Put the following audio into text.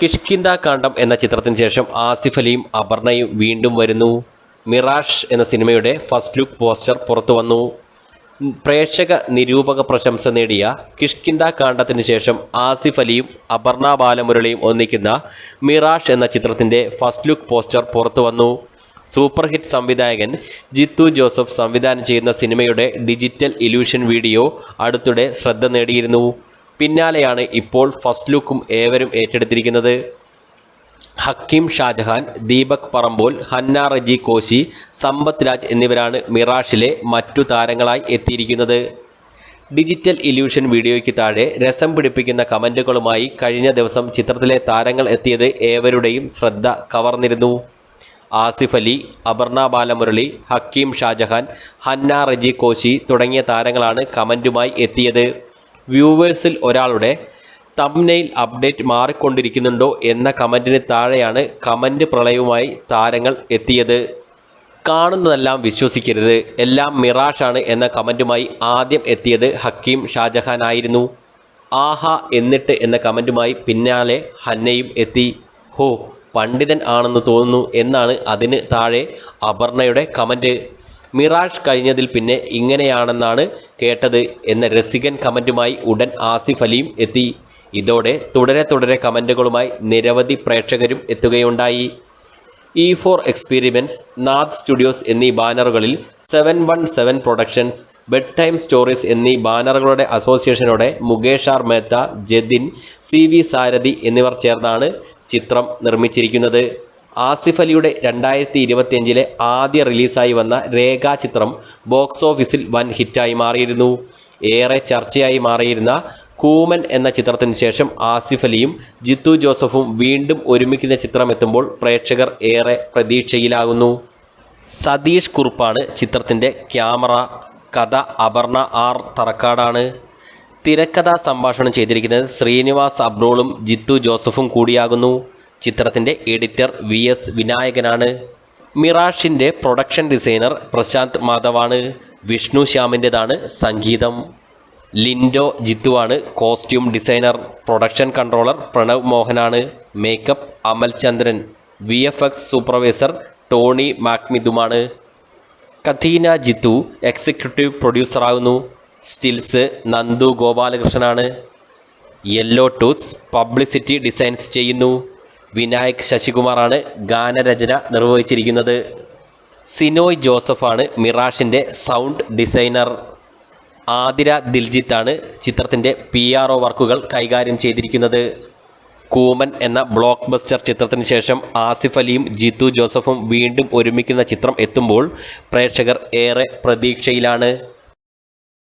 കിഷ്കിന്ദ കാണ്ഡം എന്ന ചിത്രത്തിന് ശേഷം ആസിഫ് അലിയും അപർണയും വീണ്ടും വരുന്നു. മിറാഷ് എന്ന സിനിമയുടെ ഫസ്റ്റ് ലുക്ക് പോസ്റ്റർ പുറത്തു വന്നു. പ്രേക്ഷക നിരൂപക പ്രശംസ നേടിയ കിഷ്കിന്ദ കാണ്ഡത്തിന് ശേഷം ആസിഫ് അലിയും അപർണ ബാലമുരളിയും ഒന്നിക്കുന്ന മിറാഷ് എന്ന ചിത്രത്തിന്റെ ഫസ്റ്റ് ലുക്ക് പോസ്റ്റർ പുറത്തു വന്നു. സൂപ്പർ ഹിറ്റ് സംവിധായകൻ ജിത്തു ജോസഫ് സംവിധാനം ചെയ്യുന്ന സിനിമയുടെ ഡിജിറ്റൽ ഇലൂഷൻ വീഡിയോ അടുത്തിടെ ശ്രദ്ധ നേടിയിരുന്നു. പിന്നാലെയാണ് ഇപ്പോൾ ഫസ്റ്റ് ലുക്കും ഏവരും ഏറ്റെടുത്തിരിക്കുന്നത്. ഹക്കിം ഷാജഹാൻ ദീപക് പറമ്പോൽ ഹന്ന റജി കോശി സമ്പത്ത് രാജ് എന്നിവരാണ് മിറാഷിലെ മറ്റു താരങ്ങളായി എത്തിയിരിക്കുന്നത്. ഡിജിറ്റൽ ഇല്യൂഷൻ വീഡിയോയ്ക്ക് താഴെ രസം പിടിപ്പിക്കുന്ന കമന്റുകളുമായി കഴിഞ്ഞ ദിവസം ചിത്രത്തിലെ താരങ്ങൾ എത്തിയത് ഏവരുടെയും ശ്രദ്ധ കവർന്നിരുന്നു. ആസിഫ് അലി അപർണ ബാലമുരളി ഹക്കീം ഷാജഹാൻ ഹന്ന റജി കോശി തുടങ്ങിയ താരങ്ങളാണ് കമന്റുമായി എത്തിയത്. വ്യൂവേഴ്സിൽ ഒരാളുടെ തംനെയിൽ അപ്ഡേറ്റ് മാറിക്കൊണ്ടിരിക്കുന്നുണ്ടോ എന്ന കമന്റിന് താഴെയാണ് കമന്റ് പ്രളയവുമായി താരങ്ങൾ എത്തിയത്. കാണുന്നതെല്ലാം വിശ്വസിക്കരുത്. എല്ലാം മിറാഷാണ് എന്ന കമന്റുമായി ആദ്യം എത്തിയത് ഹക്കീം ഷാജഹാൻ ആയിരുന്നു. ആഹാ എന്നിട്ട് എന്ന കമന്റുമായി പിന്നാലെ ഹന്നയും എത്തി. ഹോ പണ്ഡിതൻ ആണെന്ന് തോന്നുന്നു എന്നാണ് അതിന് താഴെ അപർണയുടെ കമന്റ് മിറാഷ് കഴിഞ്ഞതിൽ പിന്നെ ഇങ്ങനെയാണെന്നാണ് കേട്ടത് എന്ന രസികൻ കമന്റുമായി ഉടൻ ആസിഫ് അലിയും എത്തി. ഇതോടെ തുടരെ തുടരെ കമന്റുകളുമായി നിരവധി പ്രേക്ഷകരും എത്തുകയുണ്ടായി. E four experiments Nath studios എന്നീ ബാനറുകളിൽ seven one seven productions bed time stories എന്നീ ബാനറുകളുടെ അസോസിയേഷനോടെ Mukesh R Mehta Jatin C V Sarathi എന്നിവർ ചേർന്നാണ് ചിത്രം നിർമ്മിച്ചിരിക്കുന്നത്. ആസിഫ് അലിയുടെ രണ്ടായിരത്തി ഇരുപത്തിയഞ്ചിലെ ആദ്യ റിലീസായി വന്ന രേഖ ചിത്രം ബോക്സ് ഓഫീസിൽ വൻ ഹിറ്റായി മാറിയിരുന്നു. ഏറെ ചർച്ചയായി മാറിയിരുന്ന കൂമൻ എന്ന ചിത്രത്തിന് ശേഷം ആസിഫ് അലിയും ജിത്തു ജോസഫും വീണ്ടും ഒരുമിക്കുന്ന ചിത്രം ചിത്രമെത്തുമ്പോൾ പ്രേക്ഷകർ ഏറെ പ്രതീക്ഷയിലാകുന്നു. സതീഷ് കുറുപ്പാണ് ചിത്രത്തിന്റെ ക്യാമറ. കഥ അപർണ ആർ തറക്കാടാണ്. തിരക്കഥ സംഭാഷണം ചെയ്തിരിക്കുന്നത് ശ്രീനിവാസ് അബ്രോളും ജിത്തു ജോസഫും കൂടിയാകുന്നു. ചിത്രത്തിന്റെ എഡിറ്റർ വി എസ് വിനായകനാണ്. മിറാഷിന്റെ പ്രൊഡക്ഷൻ ഡിസൈനർ പ്രശാന്ത് മാധവാണ്. വിഷ്ണു ശ്യാമിന്റെതാണ് സംഗീതം. Lindo ജിത്തുവാണ് costume designer. Production controller Pranav മോഹനാണ്. Makeup Amal Chandran. V F X supervisor Tony മാക്മിതുമാണ് Katheena Jithu executive പ്രൊഡ്യൂസറാകുന്നു സ്റ്റിൽസ് നന്ദു ഗോപാലകൃഷ്ണനാണ്. യെല്ലോ ടൂത്ത്സ് പബ്ലിസിറ്റി ഡിസൈൻസ് ചെയ്യുന്നു. വിനായക് ശശികുമാറാണ് ഗാനരചന നിർവഹിച്ചിരിക്കുന്നത്. സിനോയ് ജോസഫാണ് മിറാഷിന്റെ സൗണ്ട് ഡിസൈനർ. ആതിര ദിൽജിത്താണ് ചിത്രത്തിന്റെ പി ആർ ഒ വർക്കുകൾ കൈകാര്യം ചെയ്തിരിക്കുന്നത്. കൂമൻ എന്ന ബ്ലോക്ക് ബസ്റ്റർ ചിത്രത്തിന് ശേഷം ആസിഫ് അലിയും ജിത്തു ജോസഫും വീണ്ടും ഒരുമിക്കുന്ന ചിത്രം എത്തുമ്പോൾ പ്രേക്ഷകർ ഏറെ പ്രതീക്ഷയിലാണ്.